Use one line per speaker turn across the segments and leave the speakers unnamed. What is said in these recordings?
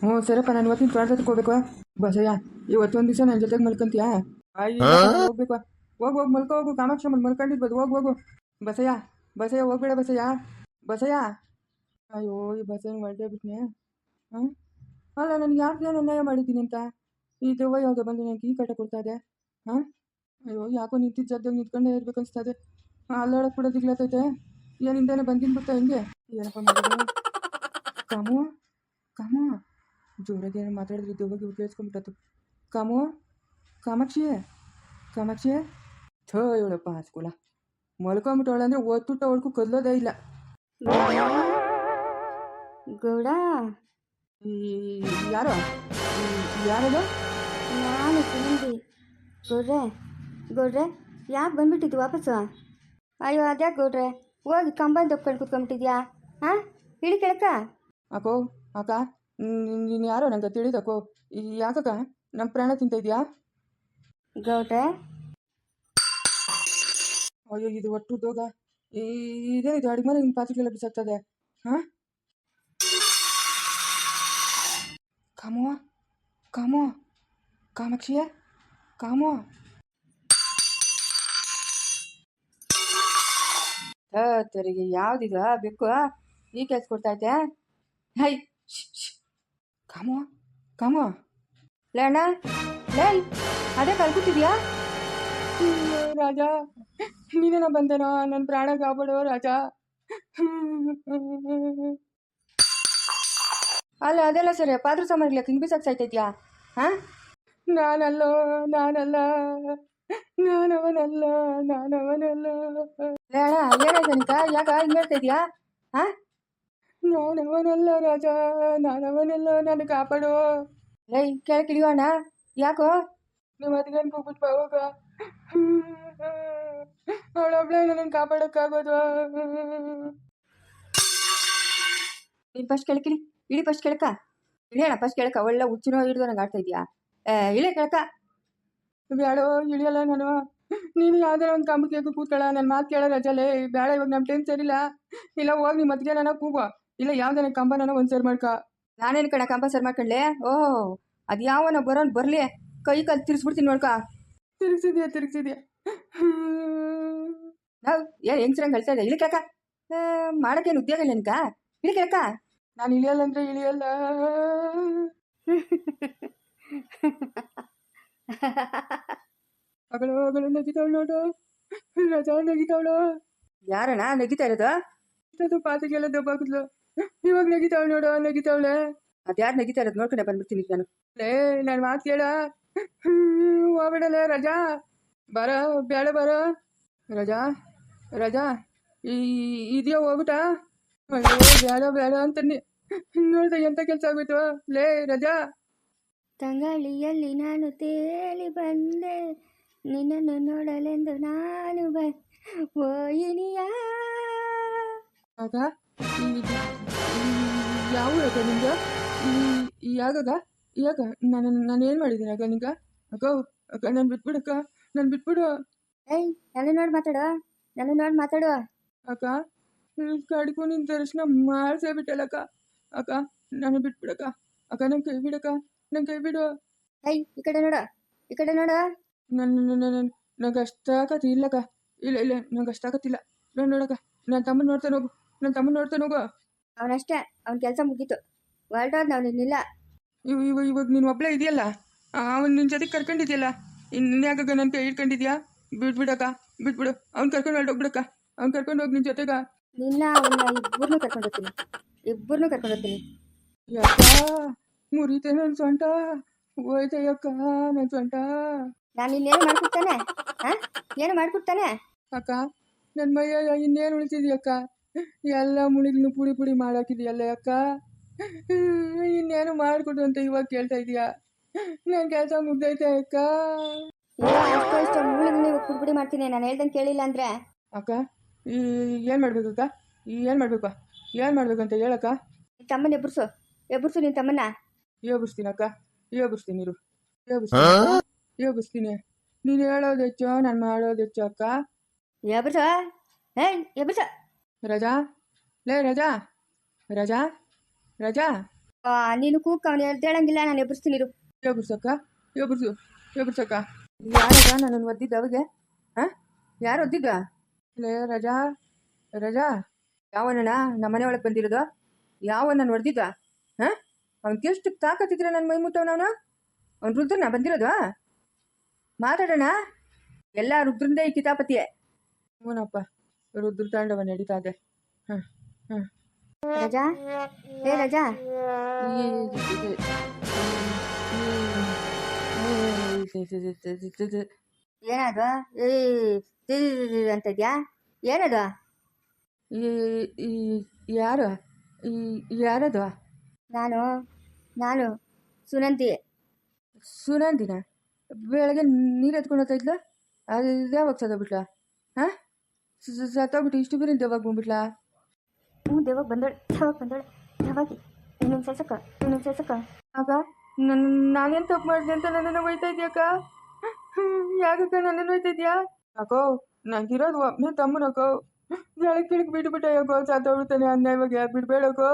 ಹ್ಞೂ ಸರಪ್ಪ ನಾನು ಇವತ್ತಿನ ತೋಟದ ಹೋಗ್ಬೇಕು. ಬಸಯ್ಯ ಇವತ್ತೊಂದು ದಿವಸ ನನ್ನ ಜೊತೆಗೆ ಮಲ್ಕೊಂತೀಯಾ? ಅಯ್ಯ ಹೋಗ್ಬೇಕು. ಹೋಗು ಹೋಗಿ ಮಲ್ಕೋ ಹೋಗು. ಕಾಮಾಕ್ಷಮ್ಮ ಮಲ್ಕೊಂಡಿರ್ಬೋದು ಹೋಗು ಹೋಗು. ಬಸಯ್ಯ ಬಸಯ್ಯ ಹೋಗ್ಬೇಡ ಬಸಯ್ಯ ಬಸಯ್ಯ ಅಯ್ಯೋ ಈ ಬಸಯ್ಯ ಹೊರಟೇ ಬಿಟ್ನೆ. ಹಾಂ? ಅಲ್ಲ ನನಗೆ ಯಾಕೆ ನಾನು ಅನ್ಯಾಯ ಮಾಡಿದ್ದೀನಿ ಅಂತ? ಈ ದೆವ್ವ ಯಾವುದೋ ಬಂದು ನನಗೆ ಈ ಕಟ ಕೊಡ್ತಾ ಇದೆ. ಹಾಂ? ಅಯ್ಯೋ ಯಾಕೋ ನಿಂತಿದ್ದ ಜಾಗದಾಗ ನಿಂತ್ಕೊಂಡೇ ಇರ್ಬೇಕು ಅನಿಸ್ತದೆ. ಅಲ್ಲಾಡಕ್ಕೆ ಕೂಡ ದಿಗ್ಲಾತೈತೆ. ಏನಿಂದಾನೆ ಬಂದಿನ ಬಿಡ್ತಾ ಹಿಂಗೆ? ಏನಪ್ಪ ಮಾಡೋದು ಕಾಮು? ಕಾಮು? ಜೋರಾಗಿ ಏನೋ ಮಾತಾಡಿದ್ರೆ ದೆವ್ವಾಗಿ ಕೇಳಿಸ್ಕೊಂಡ್ಬಿಟ್ಟತ್ತು ಕಾಮು ಕಾಮಾಕ್ಷಿ ಕಾಮಾಕ್ಷಿ. ಥೋ ಇವಳಪ್ಪ ಹಾಸ್ಕೊಳ ಮಲ್ಕೊಂಬಿಟ್ಟವಳೆ ಅಂದರೆ ಒತ್ತುಟ್ಟ ಅವಳಕ್ಕೂ ಕದಲೋದೇ ಇಲ್ಲ.
ಗೌಡ?
ಯಾರು? ಯಾರದು?
ನಾನು ಸುಮಂದಿ ಗೌಡ್ರೆ ಗೌಡ್ರೆ ಯಾಕೆ ಬಂದ್ಬಿಟ್ಟಿದ್ದು ವಾಪಸ್ಸು? ಅಯ್ಯೋ ಅದ್ಯಾಕೆ ಗೌಡ್ರೆ? ಹೋಗಿ ಕಂಬ ತಪ್ಕೊಂಡು ಕುತ್ಕೊಂಡ್ಬಿಟ್ಟಿದ್ಯಾ? ಹಾಂ ಇಳಿ ಕೆಳಕ
ಅಕೋ ಅಕ್ಕ. ನೀನು ಯಾರೋ ನಂಗೆ ತಿಳಿದಕ್ಕೋ. ಯಾಕಕ್ಕ? ನಮ್ಮ ಪ್ರಾಣ ತಿಂತ ಇದೆಯಾ
ಗೌಡ್ರೆ?
ಅಯ್ಯೋ ಇದು ಒಟ್ಟು ದೋಗ ಇದೇನಿದು ಅಡಿಗೆ ಮನೆ ನಿಮ್ಮ ಪಾತ್ರೆಗಳೆಲ್ಲ ಬಿಸಾಕ್ತದೆ. ಹಾಂ? ಕಾಮೋ ಕಾಮೋ ಕಾಮಾಕ್ಷಿಯ? ಕಾಮೋ ತೆರಿಗೆ ಯಾವ್ದಿದ ಬೇಕು ಈ ಕೆಲ್ಸ ಕೊಡ್ತಾ ಐತೆ ಹೈ ಶ್ಶ್, ಶ್ಶ್. ಕಾಮೋ ಕಾಮೋ. ಲೇ ಅಣ್ಣ ಲೇ ಅದೇ ಕಲ್ಕುತ್ತಿದ್ಯಾ ರಾಜ ನೀನೇನ ಬಂದೇನೋ ನನ್ನ ಪ್ರಾಣ ಕಾಪಾಡೋ ರಾಜ. ಅಲ್ಲ ಅದೆಲ್ಲ ಸರಿ ಪಾತ್ರ ಸಾಮಾನ್ಗಳ ಹಿಂಗೆ ಬಿಸಾಕ್ಸಾಯ್ತೈತ್ಯಾ ಹಾಂ? ನಾನಲ್ಲೋ ನಾನಲ್ಲ ನಾನವನಲ್ಲ ನಾನವನಲ್ಲ. ಲೇ ಅಣ್ಣ ಅಂತ ಯಾಕ ಹಿಂಗೆ ಇದೆಯಾ? ಹಾಂ? ನಾನವನಲ್ಲ ರಾಜ ನಾನವನಲ್ಲ ನಾನು ಕಾಪಾಡು. ಲೈ ಕೆಳಕ್ಕೆ ಇಳಿಯೋಣ ಯಾಕೋ? ನಿಮ್ಮ ಅದಕ್ಕೆ ಕೂಗ್ಬಿಟ್ಟು ಬಾವಾಗ. ಅವಳೊಬ್ಳೆ ನನ್ನ ಕಾಪಾಡೋಕ್ಕಾಗೋದು. ನೀನು ಫಸ್ಟ್ ಕೆಳಕಿಳಿ ಇಳಿ ಫಸ್ಟ್ ಕೆಳಕ. ಇಳಿಯೋಣ ಫಸ್ಟ್ ಕೆಳಕ. ಒಳ್ಳೆ ಹುಚ್ಚಿನೋ ಹಿಡಿದು ನಂಗೆ ಆಡ್ತಾ ಇದೆಯಾ ಇಳಿ ಕೆಳಕ. ಬೇಡ ಇಳಿಯಲ್ಲ ನಾನು. ನೀನು ಯಾವ್ದಾರ ಒಂದು ಕಂಬಕ್ಕೆ ಕೂತ್ಕೊಳ್ಳ. ನನ್ನ ಮಾತು ಕೇಳೋ ರಜಲೇ ಬೇಡ ಇವಾಗ ನಮ್ಮ ಟೈಮ್ ಸರಿಲ್ಲ. ಇಲ್ಲ ಹೋಗಿ ನಿಮ್ಮ ಮದ್ಗೆ ನಾನು ಕೂಗು. ಇಲ್ಲ ಯಾವ್ದಾನ ಕಂಬ ನಾನು ಒಂದು ಸರಿ ಮಾಡ್ಕ. ನಾನೇನು ಕಣ ಕಂಬ ಸರ್ ಮಾಡ್ಕೊಳ್ಳೆ ಓಹ್ ಅದು ಯಾವನ ಬರೋನ್ ಬರಲಿ. ಕೈ ಕಾಲು ತಿರ್ಸ್ಬಿಡ್ತೀನಿ ನೋಡ್ಕ. ತಿರ್ಗಿಸಿದ್ಯಾ ತಿರ್ಗಿಸಿದ್ಯಾ? ನಾವು ಏನು ಹೆಂಗ್ಸ್ರಂಗೆ ಹೇಳ್ತಾ ಇದ್ದೆ? ಇಳಿ ಕೇಳಕ. ಮಾಡೋಕ್ಕೇನು ಉದ್ಯೋಗ ಇಲ್ಲ ನಿನ್ಕ? ಇಳಿ ಕೇಳಕ. ನಾನು ಇಳಿಯಲ್ಲ ಅಂದ್ರೆ ಇಳಿಯಲ್ಲ. ಅಗಳು ಅಗಳು ನಗಿತಾವಳು ನೋಡು. ರಜಾ ನಗಿತಾವಳು ಯಾರಣ್ಣ ನಗಿತಾ ಇರೋದು? ಪಾತ್ರೆಗೆಲ್ಲ ಪಾತಿಗೆಲ್ಲ ದಬ್ಬಾಕಿದ್ಲು. ಇವಾಗ ನಗಿತಾವಳು ನೋಡು ನಗಿತಾವಳೆ ಅದ್ಯಾರು ನಗಿತಾ ಇರೋದು ನೋಡ್ಕೊಂಡೆ ಬಂದ್ಬಿಡ್ತೀನಿ ನಾನು. ಲೇ ನಾನು ಮಾತು ಕೇಳ. ಹೋಗ್ಬಿಡಲೇ ರಜಾ. ಬರ ಬೇಡ ಬರ. ರಜಾ ರಜಾ. ಈ ಇದೆಯೋ ಹೋಗ್ಬಿಟ್ಟ? ಅಯ್ಯೋ ಬೇಡ ಬೇಡ ಅಂತ ನೋಡ್ದೆ ಎಂತ ಕೆಲಸ ಆಗ್ಬಿಟ್ಟು ಲೇ ರಜಾ.
ತಂಗಾಳಿಯಲ್ಲಿ ನಾನು ತೇಲಿ ಬಂದೆ. ನಿನ್ನನ್ನು ನೋಡಲೆಂದು ನಾನು ಬ ಓಯಿನಿಯ
ಆಗ? ಯಾವ ಊರಕ್ಕ ನಿಂದು ಯಾವಾಗ ಯಾಗಾಗ ಯಾಕ ನಾನು ನಾನು ಏನು ಮಾಡಿದ್ದೀನಿ ಅಗ ನಿಂಗ ಅಕ್ಕ ಅಕ್ಕ ನಾನು ಬಿಟ್ಬಿಡಕ್ಕ ನಾನು ಬಿಟ್ಬಿಡು.
ಏಯ್ ನಾನು ನೋಡಿ ಮಾತಾಡು ನಾನು ನೋಡಿ ಮಾತಾಡು.
ಅಕ್ಕ ಕಡ್ಕು ನಿನ್ನ ದರ್ಶನ ಮಾಡ್ಸೇ ಬಿಟ್ಟಲ್ಲಕ್ಕ ಅಕ್ಕ. ನಾನು ಬಿಟ್ಬಿಡಕ್ಕ. ಅಕ್ಕ ನನ್ನ ಕೈ ಬಿಡಕ್ಕ ನಂಗೆ ಕೈ ಬಿಡು.
ಏಯ್ ಈ ಕಡೆ ನೋಡು ಈ ಕಡೆ ನೋಡು.
ನನ್ನ ನಂಗೆ ಅಷ್ಟಾಗತ್ತೆ ಇಲ್ಲಕ್ಕ. ಇಲ್ಲ ಇಲ್ಲ ನಂಗೆ ಅಷ್ಟಾಗತ್ತಿಲ್ಲ ನಾನು ನೋಡಕ್ಕ ನನ್ನ ತಮ್ಮ ನೋಡ್ತಾನೆ ಹೋಗು. ನನ್ನ ತಮ್ಮ ನೋಡ್ತಾನೆ ಹೋಗು.
ಅವನಷ್ಟೇ ಅವನ ಕೆಲಸ ಮುಗೀತು. ಹೊರಟೋದ್ ನಾವು ನಿನ್ನಿಲ್ಲ.
ಇವ್ ಇವ ಇವಾಗ ನೀನು ಒಬ್ಬಳೇ ಇದೆಯಲ್ಲ? ಅವನು ನಿನ್ನ ಜೊತೆಗೆ ಕರ್ಕೊಂಡಿದ್ಯಲ್ಲ? ಇನ್ನು ಯಾಕಾಗ ನನ್ನ ಕೈ ಹಿಡ್ಕೊಂಡಿದ್ಯಾ? ಬಿಟ್ಬಿಡಕ್ಕ ಬಿಟ್ಬಿಡು ಅವ್ನು ಕರ್ಕೊಂಡು ಹೊರಟೋಗ್ಬಿಡಕ್ಕ ಅವ್ನು ಕರ್ಕೊಂಡು ಹೋಗಿ ನಿನ್ನ ಜೊತೆಗ.
ನಿನ್ನ ಅವನ್ನ ಇಬ್ಬರನ್ನೂ ಕರ್ಕೊಂಡು ಹೋಗ್ತೀನಿ. ಇಬ್ಬರನ್ನೂ ಕರ್ಕೊಂಡು ಹೋಗ್ತೀನಿ.
ಯಾಕ ಮುರಿತೆ ನನ್ನ ಸೊಂಟ. ಹೋಯ್ತಯ್ಯಕ್ಕ ನನ್ನ ಸೊಂಟ.
ನಾನು ಇನ್ನೇನು ಮಾಡ್ಕೊಡ್ತಾನೆ? ಹಾಂ ಏನು ಮಾಡ್ಕೊಡ್ತಾನೆ?
ಅಕ್ಕ ನನ್ನ ಮೈಯ ಇನ್ನೇನು ಉಳಿಸಿದ್ಯಕ್ಕ ಎಲ್ಲ ಮುಳಿಗ್ನು ಪುಡಿ ಪುಡಿ ಮಾಡಾಕಿದ್ಯಲ್ಲ ಅಕ್ಕ? ಇನ್ನೇನು ಮಾಡಿಕೊಡು ಅಂತ ಇವಾಗ ಕೇಳ್ತಾ ಇದೀಯಾ? ನನ್ ಕೆಲಸ ಮುಗ್ದೈತೆ ಅಕ್ಕ.
ಪುಡಿ ಅಷ್ಟೋ ಇಷ್ಟೋ ಮುಳುಗಿ ನೀವು ಕುಡ್ಬಿಡಿ ಮಾಡ್ತೀನಿ ನಾನು ಹೇಳ್ದಂಗೆ ಕೇಳಿಲ್ಲ ಅಂದ್ರೆ.
ಅಕ್ಕ ಈ ಏನು ಮಾಡ್ಬೇಕು ಅಕ್ಕ? ಏನು ಮಾಡ್ಬೇಕು? ಏನು ಮಾಡ್ಬೇಕು ಅಂತ ಹೇಳಕ್ಕ?
ತಮ್ಮನ ಎಬ್ಬರ್ಸು ಎಬ್ಬರ್ಸು ನೀನ್ ತಮ್ಮನ್ನ.
ಯೋಗಿಸ್ತೀನಿ ಅಕ್ಕ. ಯೋಗಿಸ್ತೀನಿ ಇರು. ಯೋಗಿಸ್ತೀನಿ. ಯೋಗಿಸ್ತೀನಿ. ನೀನು ಹೇಳೋದು ಹೆಚ್ಚು ನಾನು ಮಾಡೋದ್ ಹೆಚ್ಚು ಅಕ್ಕ.
ಎಬ್ಬರ್ಸ ಏ ಎಬ್ಬರ್ಸ
ರಜಾ? ಲೇ ರಜಾ? ರಜಾ? ರಜಾ?
ಆ, ನೀನು ಕೂಕ್ ಅವನು ಹೇಳಂಗಿಲ್ಲ ನಾನು ಎಬ್ಬರಿಸ್ತೀನಿ ಇರು.
ಎಬ್ಬಿಸಕ್ಕ ಎಬ್ಬಿಸು ಎಬ್ಬಿಸಕ್ಕ ಯಾರಾಗ ನನ್ನನ್ನು ಒದ್ದಿದ್ದ ಅವಗೆ ಹಾಂ ಯಾರು ಒದ್ದಿದ್ದ? ಲೇ ರಜಾ? ರಜಾ? ಯಾವನಣ್ಣ? ನಮ್ಮನೆ ಒಳಗೆ ಬಂದಿರೋದು? ಯಾವ ನಾನು ಹೊಡೆದಿದ್ದ ಹಾಂ ಅವ್ನು ಎಷ್ಟು ತಾಕತ್ತಿದ್ರೆ ನನ್ನ ಮೈ ಮುಟ್ಟವನವನು ಅವ್ನು? ರುದ್ರನ ಬಂದಿರೋದು? ಮಾತಾಡೋಣ? ಎಲ್ಲ ರುದ್ರಂದೇ ಈ ಕಿತಾಪತಿಯೇ. ಹ್ಞೂನಪ್ಪ. ರುದ್ರ ತಾಂಡವ ನಡೀತಾ ಇದೆ ಹಾಂ ಹಾಂ
ರಜಾ ಏ ರಜಾ ಏನದು ಏ ತಿ- ತಿ- ತಿ- ಅಂತ ಇದ್ಯಾ ಏನದು
ಯಾರು ಯಾರದು
ನಾನು ನಾನು ಸುನಂತಿ
ಸುನಂತಿನ ಬೆಳಗ್ಗೆ ನೀರು ಎತ್ಕೊಂಡು ಹೋಗ್ತಾ ಇದ್ಲ ಅದು ಯಾವಾಗ ಬಿಟ್ಲ ಹಾಂ ಸತ್ತೋಗ್ಬಿಟ್ಟು ಇಷ್ಟು ಬೇರೆ ದೇವಾಗ ಬಂದ್ಬಿಟ್ಲಾ
ಹ್ಞೂ ದೇವಾಗ ಬಂದೋಳು ಯಾವಾಗ ಬಂದೋಳು ಯಾವಾಗ ಇನ್ನೊಂದು ಸಸಕ ಇನ್ನೊಂದು ಸಸಕ
ಆಗ ನನ್ನ ನಾನೇನು ತಪ್ಪು ಮಾಡಿದೆ ಅಂತ ನನ್ನನ್ನು ಒಯ್ತಾ ಇದೆಯಕ್ಕ ಯಾಕಕ್ಕ ನನ್ನನ್ನು ಒಯ್ತಾ ಇದೆಯಾ ಅಕ್ಕೋ ನಂಗಿರೋದು ಒಬ್ಬನೇ ತಮ್ಮನಕ್ಕೋ ಕೆಳಗೆ ಕೆಳಗೆ ಬಿಟ್ಬಿಟ್ಟ ಯಾಕೋ ಸತ್ತೋಗ್ಬಿಡ್ತಾನೆ ಅನ್ಯಾಯವಾಗಿ ಬಿಡ್ಬೇಡಕ್ಕೋ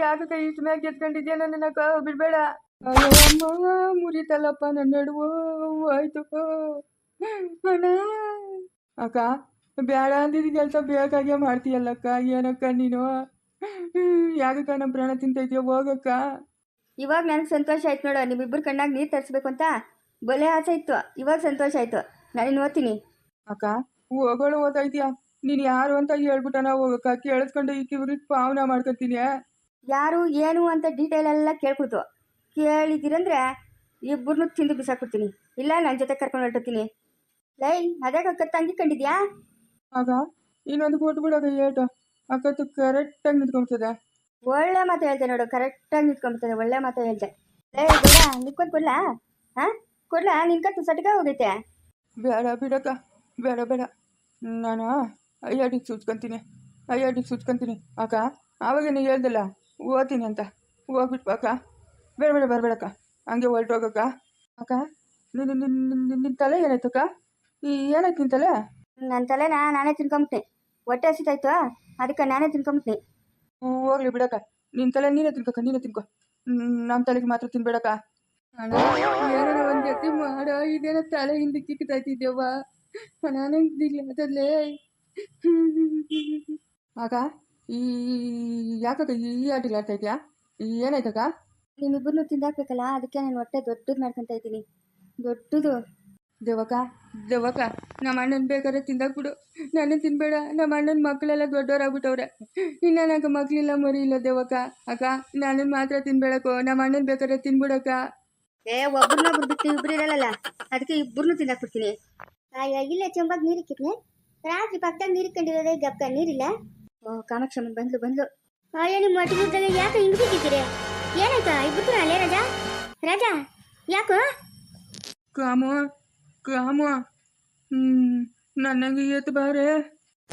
ಯಾಕಕ್ಕ ಇಷ್ಟು ಮ್ಯಾಗ ಎತ್ಕೊಂಡಿದ್ಯಾ ನನ್ನಕ್ಕ ಬಿಡ್ಬೇಡ ಅಯ್ಯೋ ಮುರಿತಲ್ಲಪ್ಪ ನನ್ನ ನಡುವು ಆಯ್ತು ಅಣ್ಣ ಅಕ್ಕ ಬೇಡ ಅಂದಿದ್ದ ಕೆಲಸ ಬೇಕಾಗೆ ಮಾಡ್ತೀಯಲ್ಲಕ್ಕ ಏನಕ್ಕ ನೀನು? ಯಾಕಕ್ಕ ನಮ್ಮ ಪ್ರಾಣ ತಿಂತೈತಿಯೋ ಹೋಗಕ್ಕ.
ಇವಾಗ ನನಗೆ ಸಂತೋಷ ಆಯ್ತು ನೋಡು ನಿಮ್ಮಿಬ್ಬರು ಕಣ್ಣಾಗ ನೀರು ತರಿಸ್ಬೇಕು ಅಂತ ಬಲೆ ಆಸೆ ಇತ್ತು. ಇವಾಗ ಸಂತೋಷ ಆಯ್ತು. ನಾನು ಓದ್ತೀನಿ.
ಅಕ್ಕ ಹೋಗೋಳು ಓದಾಯ್ತೀಯ? ನೀನು ಯಾರು ಅಂತ ಹೇಳ್ಬಿಟ್ಟ ನಾವು ಹೋಗಕ್ಕ ಕೇಳಿಸ್ಕೊಂಡು ಈ ಕಿವಿಗೆ ಪಾವನ ಮಾಡ್ಕೊತೀನಿ.
ಯಾರು ಏನು ಅಂತ ಡೀಟೇಲ್ ಎಲ್ಲ ಕೇಳ್ಕೊತು ಕೇಳಿದಿರಂದ್ರೆ ಇಬ್ಬರನ್ನೂ ತಿಂದು ಬಿಸಾಕ್ಬಿಡ್ತೀನಿ. ಇಲ್ಲ ನನ್ನ ಜೊತೆ ಕರ್ಕೊಂಡು ಹೊರಟೋಗ್ತೀನಿ. ಲೈ ಅದಾಗ ಅಕ್ಕ ತಂಗಿ ಕಂಡಿದ್ಯಾ?
ಆಗ ಇನ್ನೊಂದು ಕೊಟ್ಬಿಡಕ್ಕ ಏಟು. ಅಕ್ಕತ್ತು ಕರೆಕ್ಟಾಗಿ ನಿಂತ್ಕೊಂಬಿಡ್ತದೆ
ಒಳ್ಳೆ ಮಾತು ಹೇಳ್ತೆ ನೋಡು ಕರೆಕ್ಟಾಗಿ ನಿಂತ್ಕೊಂಬಿಡ್ತದೆ ಒಳ್ಳೆ ಮಾತು ಹೇಳ್ತೆ ಲೈ ಬೇಡ ನಿಕ್ಕೊಂಡು ಕೊಡ್ಲಾ? ಹಾಂ? ಕೊಡ್ಲಾ? ನಿನ್ ಕತ್ತು ಸಟ್ಕ ಹೋಗೈತೆ?
ಬೇಡ ಬಿಡಕ್ಕ ಬೇಡ ಬೇಡ. ನಾನು ಅಯ್ಯಡಿಗೆ ಸೂಚ್ಕೊಂತೀನಿ. ಅಯ್ಯಡಿಗೆ ಸೂಚ್ಕೊಂತೀನಿ. ಅಕ್ಕ ಆವಾಗ ನೀನು ಹೇಳ್ದಲ್ಲ ಓದ್ತೀನಿ ಅಂತ. ಹೋಗ್ಬಿಟ್ಟು ಅಕ್ಕ. ಬೇಡ ಬೇಡ ಬರಬೇಡಕ್ಕ. ಹಂಗೆ ಹೊರಟೋಗಕ್ಕ. ಅಕ್ಕ ನಿನ್ನ ನಿನ್ನ ತಲೆ ಏನಾಯ್ತಕ್ಕ? ಈ ಏನಾಯ್ತು ನಿನ್ನ ತಲೆ?
ನನ್ನ ತಲೆನ ನಾನೇ ತಿನ್ಕೊಂಬಿಟ್ಟೆ ಹೊಟ್ಟೆ ಹಸಿತಾಯ್ತು ಅದಕ್ಕೆ ನಾನೇ ತಿನ್ಕೊಂಬಿಟ್ಟೆ
ಹ್ಞೂ ಹೋಗ್ಲಿ ಬಿಡಕ್ಕ. ನಿನ್ನ ತಲೆ ನೀನೇ ತಿನ್ಕೊಕ್ಕ ನೀನೇ ತಿನ್ಕೊ. ನಮ್ಮ ತಲೆಗೆ ಮಾತ್ರ ತಿನ್ಬೇಡಕ್ಕ. ಅಣ್ಣ ಏನಾರ ಒಂದು ಗತಿ ಮಾಡ. ಇದೇನ ತಲೆ ಹಿಂದೆ ಕಿಕ್ತಾಯ್ತಿದ್ಯವ್ವ ನನಗೆ ದಿಗ್ಲೇ ಆಗ ಈ ಯಾಕಕ್ಕ ಈ ಆಟಗಳು ಆಡ್ತಾ ಇದೆಯಾ? ಏನಾಯ್ತಕ್ಕ?
ನಿಮ್ಮಿಬ್ಬರನ್ನು ತಿಂದಾಕ್ಬೇಕಲ್ಲ ಅದಕ್ಕೆ ನಾನು ಹೊಟ್ಟೆ ದೊಡ್ಡದು ಮಾಡ್ಕೊತಾ ಇದ್ದೀನಿ. ದೊಡ್ಡದು.
ದೇವಕ್ಕ ದೇವಕ್ಕ ನಮ್ಮ ಅಣ್ಣನ ಬೇಕಾದ್ರೆ ತಿಂದಾಕ್ಬಿಡು ನಾನು ತಿನ್ಬೇಡ ನಮ್ಮ ಅಣ್ಣನ ಮಕ್ಕಳೆಲ್ಲ ದೊಡ್ಡವರಾಗ್ಬಿಟ್ಟವ್ರೆ ಇನ್ನು ನನಗೆ ಮಕ್ಕಳಿಲ್ಲ ಮರಿ ಇಲ್ಲ ದೇವಕ್ಕ ಅಕ್ಕ ನಾನು ಮಾತ್ರ ತಿನ್ಬೇಡಕ್ಕೋ ನಮ್ಮ ಅಣ್ಣನ ಬೇಕಾದ್ರೆ ತಿನ್ಬಿಡಕ್ಕ
ಏ ಒಬ್ಬರನ್ನ ಬಿಟ್ಟು ಇಬ್ರು ಇರಲ್ಲ ಅದಕ್ಕೆ ಇಬ್ಬರನ್ನು ತಿಂದಾಕ್ಬಿಡ್ತೀನಿ ಅಯ್ಯೋ ಇಲ್ಲ ಚೆಂಬಾಗ ನೀರಿಕ್ಕಿದ್ನೆ ರಾತ್ರಿ ಪಕ್ಕದಾಗ ನೀರು ಕಂಡಿರೋದೇ ಗಪ್ಪ ನೀರಿಲ್ಲ? ಓ ಕಾಮಾಕ್ಷಮ್ಮನ್ ಬಂದ್ಲು ಬಂದ್ಲು. ಅಯ್ಯೋ ನಿಮ್ಮ ಮಟ್ಟಿಗೆ ಯಾಕೆ ಹಿಂಗ್ ಬಿಟ್ಟಿದ್ದೀರಿ? ಏನಾಯ್ತಾ ಇಬ್ಬರು ಅಲ್ಲೇ ರಾಜಾ? ರಾಜಾ? ಯಾಕೋ?
ಕಾಮು ಹ್ಮ್ ನನಗೆ ಎತ್ತು ಬಾರೆ.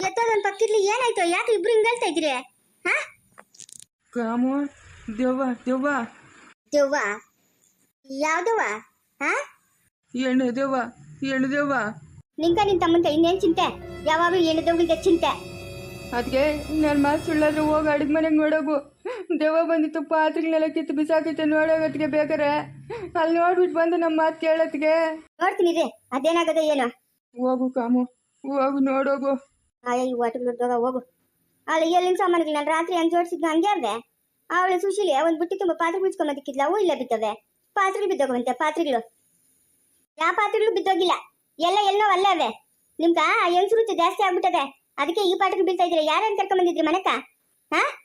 ಎತ್ತೋದನ್ ಪಕ್ಕಿರ್ಲಿ ಏನಾಯ್ತು? ಯಾಕೆ ಇಬ್ರು ಹಿಂಗ್ ಹೇಳ್ತಾ ಇದ್ದೀರಿ? ಹಾ?
ಕಾಮು ದೆವ್ವ ದೆವ್ವ.
ದೆವ್ವ? ಯಾವ್ದವ್ವ ಹಾ?
ಎಣ್ಣೆ ದೆವ್ವ ಎಣ್ಣೆ ದೆವ್ವ.
ನಿಂಕ ನಿನ್ ತಮ್ಮಂತ ಇನ್ನೇನ್ ಚಿಂತೆ? ಯಾವಾಗ ಎಣ್ಣದವ್ಗಳಿಗೆ ಚಿಂತೆ.
ಅದಕ್ಕೆ ನನ್ನ ಮಾತು ಸುಳ್ಳಾದ್ರೆ ಹೋಗಿ ಅಡಿಗೆ ಮನೆಗೆ ನೋಡೋಗು. ದೆವ್ವ ಬಂದಿತ್ತು ಪಾತ್ರೆಗಳೆಲ್ಲ ಕಿತ್ತು ಬಿಸಾಕಿತ್ತು ನೋಡೋಗತ್ತಿಗೆ ಬೇಕಾರೆ ಅಲ್ಲಿ ನೋಡ್ಬಿಟ್ಟು ಬಂದು ನಮ್ಮ ಮಾತು ಕೇಳತ್ತಿಗೆ.
ನೋಡ್ತೀನಿ ರೀ ಅದೇನಾಗದ ಏನು.
ಹೋಗು ಕಾಮು ಹೋಗು ನೋಡೋಗು.
ಅಯ್ಯ ಈ ಹೋಗು. ಅಲ್ಲಿ ಎಲ್ಲಿನ ಸಾಮಾನುಗಳು ನಾನು ರಾತ್ರಿ ಹಂಗೆ ಜೋಡಿಸಿದ್ನ ಹಂಗೆ ಅರ್ದೆ ಅವಳು ಸುಶೀಲಿ ಒಂದು ಬುಟ್ಟಿ ತುಂಬ ಪಾತ್ರೆ ಬಿಡ್ಸ್ಕೊಂಬದಕ್ಕಿದ್ಲ ಅವು ಇಲ್ಲ ಬಿದ್ದವೆ ಪಾತ್ರೆಗಳು ಬಿದ್ದೋಗಂತೆ ಪಾತ್ರೆಗಳು. ಯಾವ ಪಾತ್ರೆಗಳು ಬಿದ್ದೋಗಿಲ್ಲ ಎಲ್ಲ ಎಲ್ಲೋ ಅಲ್ಲೇ ಅವೆ ನಿಮ್ಗ ಹೆಂಗ್ಸ್ರು ಜಾಸ್ತಿ ಆಗ್ಬಿಟ್ಟದೆ. ಅದಕ್ಕೆ ಈ ಪಾತ್ರೆಗಳು ಬೀಳ್ತಾ ಯಾರೇನ್ ಕರ್ಕೊಂಡ್ ಬಂದಿದ್ರಿ ಮನೆಕ? ಹಾ?